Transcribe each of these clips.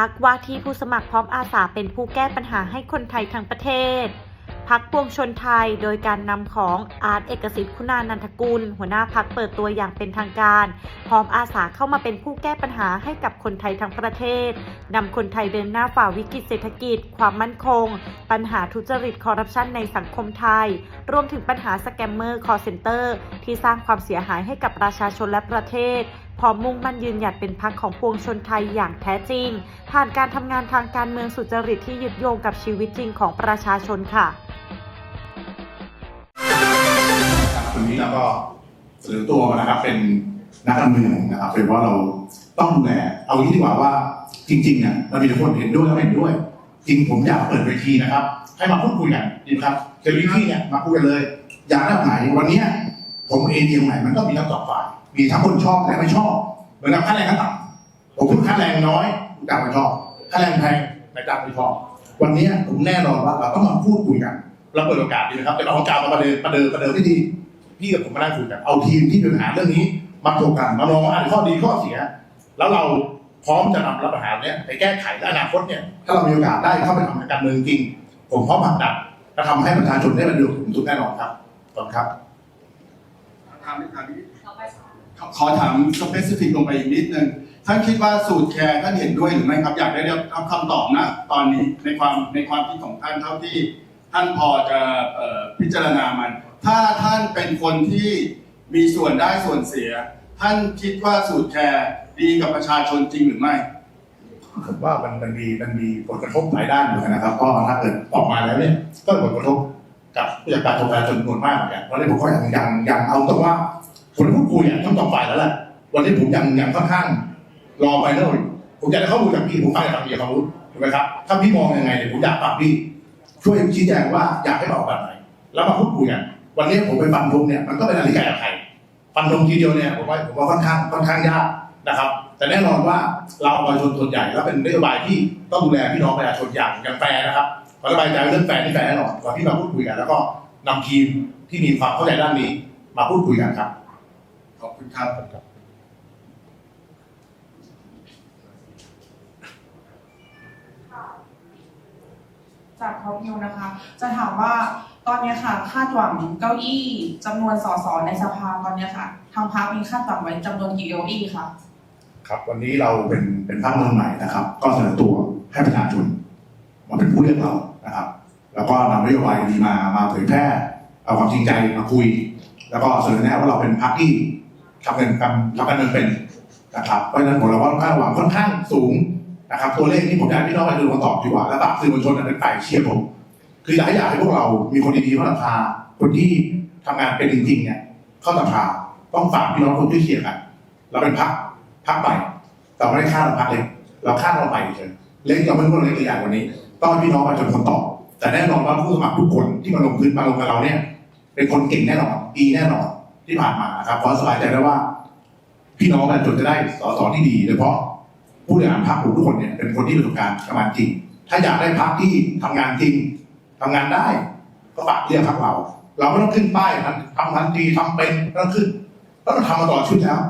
พักว่าที่ผู้สมัครพร้อมอาสาเป็นผู้แก้ปัญหาให้คนไทยทั้งประเทศพักปวงชนไทยโดยการนำของอาร์ตเอกสิทธิ์คุณานันทกุล หัวหน้าพักเปิดตัวอย่างเป็นทางการ พร้อมอาสาเข้ามาเป็นผู้แก้ปัญหาให้กับคนไทยทั้งประเทศนำคนไทยเดินหน้าฝ่าวิกฤตเศรษฐกิจ ความมั่นคง ปัญหาทุจริตคอร์รัปชันในสังคมไทย รวมถึงปัญหาสแกมเมอร์คอร์เซนเตอร์ ที่สร้างความเสียหายให้กับประชาชนและประเทศ พร้อมมุ่งมั่นยืนหยัดเป็นพักของปวงชนไทยอย่างแท้จริง ผ่านการทำงานทางการเมืองสุจริตที่ยึดโยงกับชีวิตจริงของประชาชนค่ะวันนี้เราก็เสนอตัวนะครับเป็นนักการเมืองนะครับเป็นว่าเราต้องดูแลเอางี้ดีกว่าว่าจริงๆเนี่ยมันมีแต่คนเห็นด้วยและไม่เห็นด้วย จริงผมอยากเปิดเวทีนะครับ ให้มาพูดคุยกันดีครับเจอวิธีเนี่ยมาคุยกันเลย อยากได้แบบไหนวันนี้ผมเองเดียวไหนมันก็มีทั้งสองฝ่าย มีทั้งคนชอบและไม่ชอบเหมือนกับค่าแรงขั้นต่ำผมพูดค่าแรงน้อยผู้จ้างไม่ชอบค่าแรงแพงนายจ้างไม่ชอบ วันเนี้ยผมแน่นอนว่าเราต้องมาพูดคุยกันเราเปิดโอกาสดีนะครับเป็นเอาโอกาสมาประเดิมประเดิมประเดิมที่ดีพี่กับผมมานั่งคุยกันเอาทีมที่มีปัญหาเรื่องนี้มาถกกันมามองว่าอันข้อดีข้อเสีย แล้วเราพร้อมจะนำรับปัญหาเนี้ยไปแก้ไขและอนาคตเนี่ยถ้าเรามีโอกาสได้เข้าไปทำงานการเมืองจริง ผมพร้อมผลักดันและทำให้ประชาชนได้ประโยชน์สูงสุดแน่นอนครับขอบคุณครับถามถามนิด ขอถามสเปซิฟิกลงไปอีกนิดนึงท่านคิดว่าสูตรแคร์ท่านเห็นด้วยหรือไม่ครับ อยากได้รับคำตอบนะ ตอนนี้ในความในความคิดของท่านเท่าที่ท่านพอจะออพิจารณามัน ถ้าท่านเป็นคนที่มีส่วนได้ส่วนเสีย ท่านคิดว่าสูตรแคร์ดีกับประชาชนจริงหรือไม่ผมว่ามันมันมีมันมีผลกระทบหลายด้านเหมือนกันนะครับเพราะถ้าเกิดออกมาแล้วเนี่ยก็ผลกระทบกับผู้จัดการประชาชนจำนวนมากเหมือนกันเพราะฉะนั้นผมก็ยังยังยังเอาตรงว่า คนพูดคุยอะต้องสองฝ่ายแล้วแหละวันนี้ผมยังยังค่อนข้างรอไปเรื่อยผมอยากได้ข้อมูลจากพี่ผมฟังจากพี่เขารู้ถูกไหมครับ ถ้าพี่มองยังไงเนี่ยผมอยากฟังพี่ ช่วยชี้แจงว่าอยากให้เราออกแบบไหน แล้วมาพูดคุยกันวันนี้ผมไปฟันธงเนี่ยมันก็เป็นอะไรก่กับใครฟันธงทีเดียวเนี่ยผมว่าผมว่าค่อนข้างค่อนข้างยากนะครับ แต่แน่นอนว่าเราประชาชนส่วนใหญ่แล้วเป็นนโยบายที่ต้องดูแลพี่น้องประชาชนอย่างอย่างแฟร์นะครับขอสบายใจเรื่องแฟร์ที่แฟร์แน่นอนก่อนที่มาพูดคุยกันแล้วก็นำทีมที่มีความเข้าใจด้านนี้มาพูดคุยกันครับ ขอบคุณครับ จากท็อปนิวนะคะ จะถามว่าตอนเนี้ยค่ะ คาดหวังเก้าอี้จำนวนสสในสภาตอนเนี้ยค่ะ ทางพรรคมีคาดหวังไว้จำนวนกี่เก้าอี้คะครับวันนี้เราเป็นเป็นพรรคเมืองใหม่นะครับ ก็เสนอตัวให้ประชาชนมาเป็นผู้เลือกเรานะครับ แล้วก็นำนโยบายดีมามาเผยแพร่เอาความจริงใจมาคุย แล้วก็เสนอแนะว่าเราเป็นพรรคที่ ทำเงินทำทำการเมืองเป็นนะครับเพราะฉะนั้นผมเราว่าค่าดหวังค่อนข้างสูงนะครับตัวเลขที่ผมอยากให้พี่น้องประชาชนมาตอบดีกว่าและฝากสื่อมวลชนเป็นฝ่ายเชียร์ผมคืออยากให้อยากให้พวกเรามีคนดีๆเข้าสภาคนที่ทำงานเป็นจริงๆเนี่ยเข้าสภาต้องฝากพี่น้องคนช่วยเชียร์กันเราเป็นพรรคพรรคใหม่เราไม่ได้คาดเราพรรคเล็กเราคาดเราใหม่เฉยเล็กเราไม่พูดเล็กตัวอย่างวันนี้ ต้องให้พี่น้องประชาชนคนตอบแต่แน่นอนว่าผู้สมัครทุกคนที่มาลงพื้นมาลงกับเราเนี่ย เป็นคนเก่งแน่นอนดีแน่นอน ที่ผ่านมาครับขอสบายใจได้ว่า พี่น้องประชาชนจะได้สสที่ดีโดยเฉพาะผู้บริหารพรรคผมทุกคนเนี่ยเป็นคนที่ประสบการณ์ทำงานจริง ถ้าอยากได้พรรคที่ทำงานจริงทำงานได้ ก็ฝากเรียกพรรคเรา เราไม่ต้องขึ้นป้ายทันทำทันทีทำเป็นต้องขึ้นแล้วเราทำมาตลอชีวิตแล้ว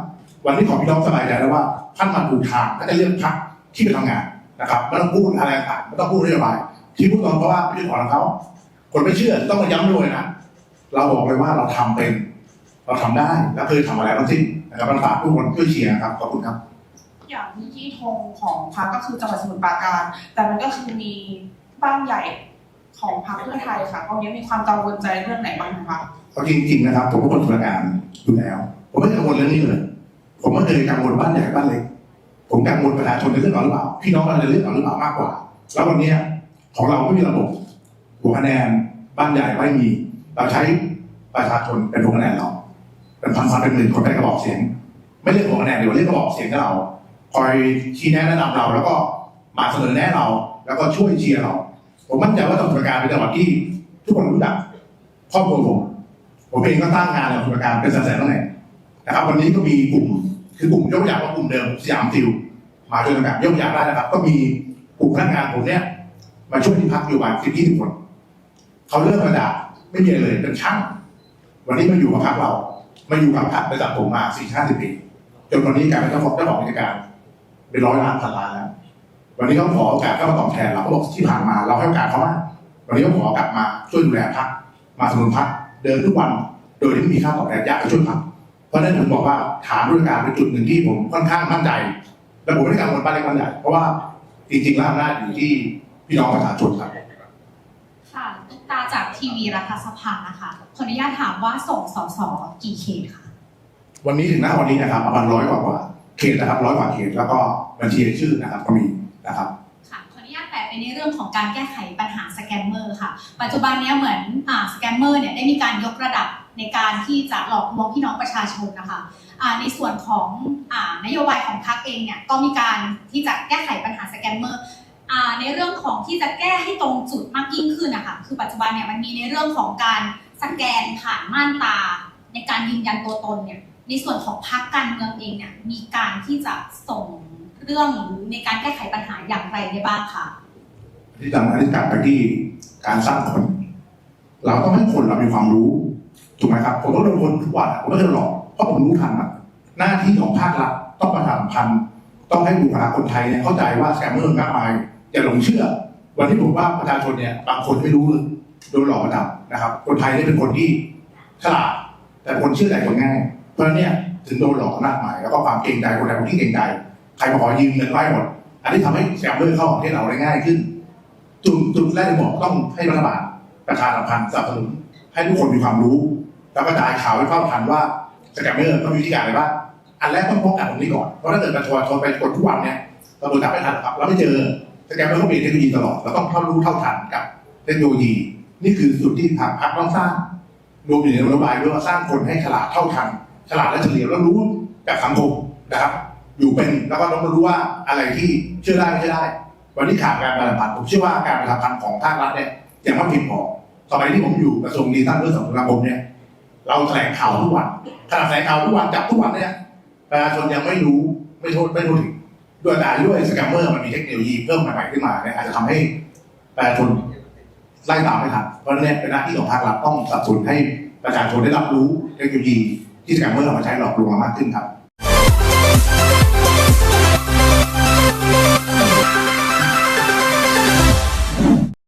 วันนี้ขอพี่น้องสบายใจแล้วว่าท่านมาถูกทางถ้าจะเลือกพรรคที่ไปทำงานนะครับไม่ต้องพูดอะไรต่างๆไม่ต้องพูดนโยบายที่พูดตรงเพราะว่าไม่ใช่ของเขา คนไม่เชื่อต้องมาย้ำด้วยนะเราบอกเลยว่าเราทำเป็น เราทำได้และเคยทำอะไรทั้งสิ้นนะครับประสานทุกคนช่วยเชียร์นะครับขอบคุณครับ อย่างที่ที่ธงของพรรคก็คือจังหวัดสมุทรปราการ แต่มันก็คือมีบ้านใหญ่ของพรรคเพื่อไทยค่ะตรงนี้มีความกังวลใจเรื่องไหนบ้างคะเอาจริงๆนะครับ ผมเป็นคนทำงานอยู่แล้ว ผมไม่กังวลเรื่องนี้เลย ผมไม่เคยกังวลบ้านใหญ่บ้านเล็กผมกังวลประชาชนในเรื่องเราหรือเปล่าพี่น้องเราในเรื่องเราหรือเปล่ามากกว่า แล้ววันเนี้ยของเราไม่มีระบบหัวคะแนนบ้านใหญ่ไม่มี เราใช้ประชาชนเป็นหัวคะแนนเรา เป็นพันพันเป็นหมื่นคนเป็นกระบอกเสียง ไม่เรียกหัวคะแนนเดี๋ยวเรียกกระบอกเสียงให้เราคอยชี้แนะแนะนำเรา แล้วก็มาเสนอแนะเรา แล้วก็ช่วยเชียร์เรา ผมมั่นใจว่าจังหวัดสมุทรปราการเป็นจังหวัดที่ ทุกคนรู้จักครอบครัวผมผมเองก็ตั้งงานในสมุทรปราการเป็นแสนๆตั้งแต่นะครับ วันนี้ก็มีกลุ่มคือกลุ่มยกอย่างว่ากลุ่มเดิมสยามซิลมาช่วยกันยกตัวอย่างได้นะครับ ก็มีกลุ่มพนักงานผมเนี่ยมาช่วยที่พักอยู่ประมาณสิบยี่สิบคนเขาเริ่มมาจากไม่มีเลยเป็นช่าง วันนี้มาอยู่กับพักเรา มาอยู่กับพักบริษัทผมมาสี่ห้าสิบปีจนวันนี้กลายเป็นเจ้าของเจ้าของกิจการ เป็นร้อยล้านพันล้านแล้ววันนี้เขาขอโอกาสเข้ามาตอบแทนเราก็บอกที่ผ่านมาเราให้โอกาสเขามากวันนี้เขาขอกลับมาช่วยดูแลพักมาสนุนพักเดินทุกวันโดยที่ไม่มีค่าตอบแทนอยากช่วยพักเพราะนั้นผมบอกว่าฐานด้วยการเป็นจุดหนึ่งที่ผมค่อนข้างมั่นใจและผมไม่ได้กังวลบ้านเล็กบ้านใหญ่เพราะว่าจริงๆแล้วอำนาจอยู่ที่พี่น้องประชาชนครับ ตุ๊กตาจากทีวีรัฐสภานะคะ ขออนุญาตถามว่าส่งสสกี่เขตคะวันนี้ถึงหน้าวันนี้นะครับประมาณร้อยกว่ากว่าเขตนะครับร้อยกว่าเขตแล้วก็บัญชีรายชื่อนะครับก็มีนะครับค่ะขออนุญาตแตะไปในเรื่องของการแก้ไขปัญหาสแกมเมอร์ค่ะ ปัจจุบันเนี้ยเหมือนอ่าสแกมเมอร์เนี่ยได้มีการยกระดับในการที่จะหลอกลวงพี่น้องประชาชนนะคะอ่าในส่วนของอ่านโยบายของพรรคเองเนี่ยก็มีการที่จะแก้ไขปัญหาสแกมเมอร์อ่า ในเรื่องของที่จะแก้ให้ตรงจุดมากยิ่งขึ้นนะคะคือปัจจุบันเนี่ยมันมีในเรื่องของการสแกนผ่านม่านตา ในการยืนยันตัวตนเนี่ยในส่วนของพรรคการเมืองเองเนี่ยมีการที่จะส่งเรื่องในการแก้ไขปัญหาอย่างไรได้บ้างคะที่จำที่กลับไปที่การสร้างคน เราต้องให้คนเรามีความรู้ถูกไหมครับผมก็โดนคนทุกวันผมไม่เคยหลอกเพราะผมรู้ทันอะหน้าที่ของภาครัฐต้องประชาสัมพันธ์ต้องให้บุคลากรคนไทยเนี่ยเข้าใจว่าแสมเมอร์มากมาย อย่าหลงเชื่อ วันที่ผมว่าประชาชนเนี่ยบางคนไม่รู้เลยโดนหลอกระดับนะครับ คนไทยเนี่เป็นคนที่ฉลาดแต่คนเชื่อใจคนง่ายเพราะนั้นเนี่ยถึงโดนหลอกมากมายแล้วก็ความเกรงใจคนไทยคนที่เกรงใจใครมาขอยืมเงินไว้หมด อันนี้ทำให้แสมเมอร์เข้าประเทศเราได้ง่ายขึ้น จุดจุดแรกที่บอกต้องให้รัฐบาลประชาสัมพันธ์สนับสนุนให้ทุกคนมีความรู้ แล้วก็กระจายข่าวให้เท่าทันว่าสแกมเมอร์ต้องมีวิธีการอะไรบ้างอันแรกต้องป้องกันตรงนี้ก่อนเพราะถ้าเกิดประชาชนไปกดทุกวันเนี่ยเราโดนจับไม่ทันหรอครับเราไม่เจอ สแกมเมอร์เขาเปลี่ยนเทคโนโลยีตลอดเราต้องเท่ารู้เท่าทันกับเทคโนโลยี นี่คือจุดที่ทางพรรคต้องสร้างรวมอยู่ในนโยบายด้วยว่าสร้างคนให้ฉลาดเท่าทัน ฉลาดและเฉลียวแล้วรู้กับสังคมนะครับ อยู่เป็นแล้วก็ต้องรู้ว่าอะไรที่เชื่อได้ไม่เชื่อได้ วันนี้ขาดการประชาพันธ์ผมเชื่อว่าการประชาพันธ์ของภาครัฐเนี่ยยังไม่เพียงพอสมัยที่ผมอยู่กระทรวงดีท่านเพื่อสังคมเนี่ย เราแถลงข่าวทุกวันขนาดแถลงข่าวทุกวันจับทุกวันเนี่ยประชาชนยังไม่รู้ไม่โทษไม่รู้ถึง ด้วยอาจด้วยสแกมเมอร์มันมีเทคโนโลยีเพิ่มใหม่ๆขึ้นมาเนี่ยอาจจะทำให้ประชาชนไล่ตามไม่ทันเพราะนั้นเนี่เป็นหน้าที่ของภาครัฐต้องสนับสนุนให้ประชาชนได้รับรู้เทคโนโลยีที่สแกมเมอร์เอามาใช้หลอกลวงเรามากขึ้นครับ